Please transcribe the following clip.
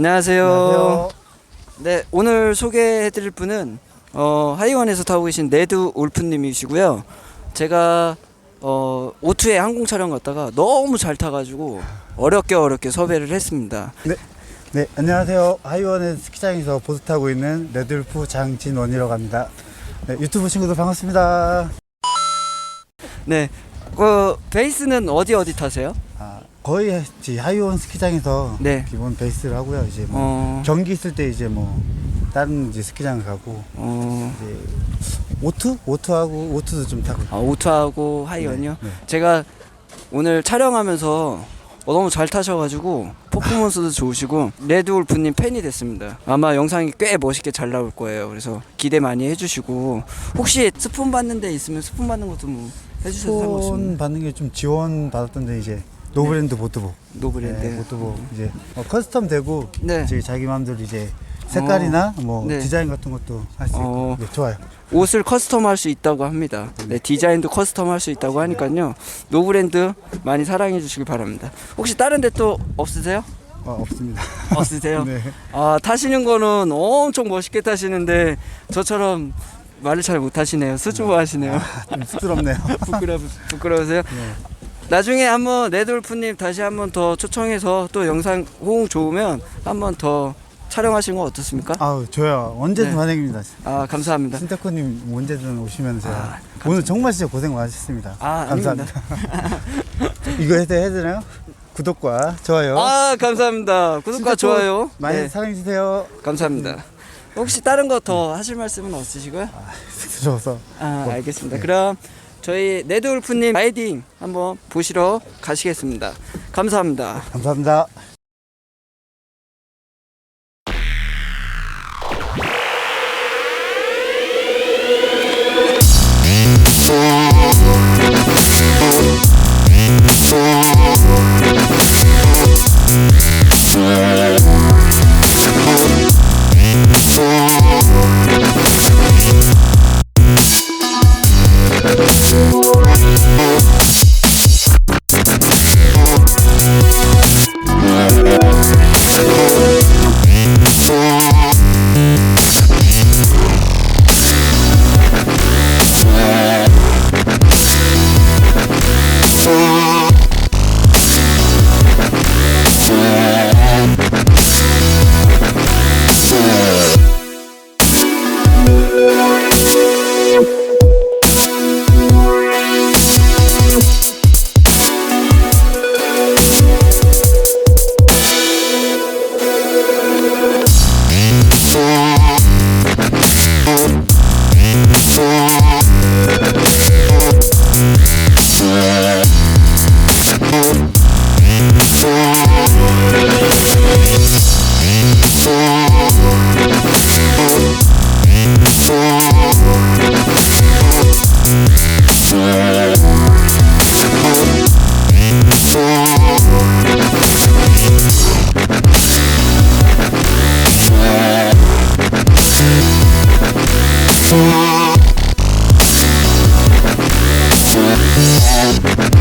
안녕하세요. 안녕하세요. 네, 오늘 소개해드릴 분은 어, 하이원에서 타고 계신 네드 올프님이시고요. 제가 어, 오투에 항공 촬영 갔다가 너무 잘 타가지고 어렵게 어렵게 섭외를 했습니다. 네, 안녕하세요. 하이원의 스키장에서 보드 타고 있는 레드울프 장진원이라고 합니다. 네, 유튜브 친구들 반갑습니다. 네, 그 베이스는 어디 어디 타세요? 아, 거의 이제 하이원 스키장에서 네. 기본 베이스를 하고요. 이제 뭐 어, 경기 있을 때 이제 뭐 다른 이제 스키장을 가고 어, 이제 오투? 오투하고 오투도 좀 타고. 아, 오투하고 하이원이요? 네, 네. 제가 오늘 촬영하면서 어, 너무 잘 타셔가지고 퍼포먼스도 좋으시고 레드울프님 팬이 됐습니다. 아마 영상이 꽤 멋있게 잘 나올 거예요. 그래서 기대 많이 해주시고 혹시 스폰 받는 데 있으면 스폰 받는 것도 뭐 해주셔도 폰 상관없습니다. 받는 게 좀 지원 받았던데 이제 노브랜드 보트복. 노브랜드. 네, 보트복 이제 어, 커스텀 되고 네. 이제 자기 마음대로 이제 색깔이나 뭐 네. 디자인 같은 것도 할 수 있고 어. 네, 좋아요. 옷을 커스텀할 수 있다고 합니다. 네, 디자인도 커스텀할 수 있다고 하니까요. 노브랜드 많이 사랑해 주시길 바랍니다. 혹시 다른 데 또 없으세요? 어, 없습니다. 없으세요? 네. 아 타시는 거는 엄청 멋있게 타시는데 저처럼 말을 잘 못하시네요. 수줍어하시네요. 좀 쑥스럽네요. 부끄러 부끄러우세요? 네. 나중에 한번 네돌프님 다시 한번 더 초청해서 또 영상 호응 좋으면 한번 더 촬영하시는 거 어떻습니까? 아우 좋아요. 언제든 네. 환영입니다. 아 감사합니다. 신태코님 언제든 오시면 제가 아, 오늘 정말 진짜 고생 많으셨습니다. 아 감사합니다. 이거 해도 해드나요? 구독과 좋아요 아 감사합니다. 구독과 좋아요. 많이 네, 사랑해 주세요. 감사합니다. 혹시 다른 거 더 하실 말씀은 없으시고요? 쑥스러워서 아 뭐, 알겠습니다. 네. 그럼 저희 네드울프님 라이딩 한번 보시러 가시겠습니다. 감사합니다. 감사합니다. Yeah.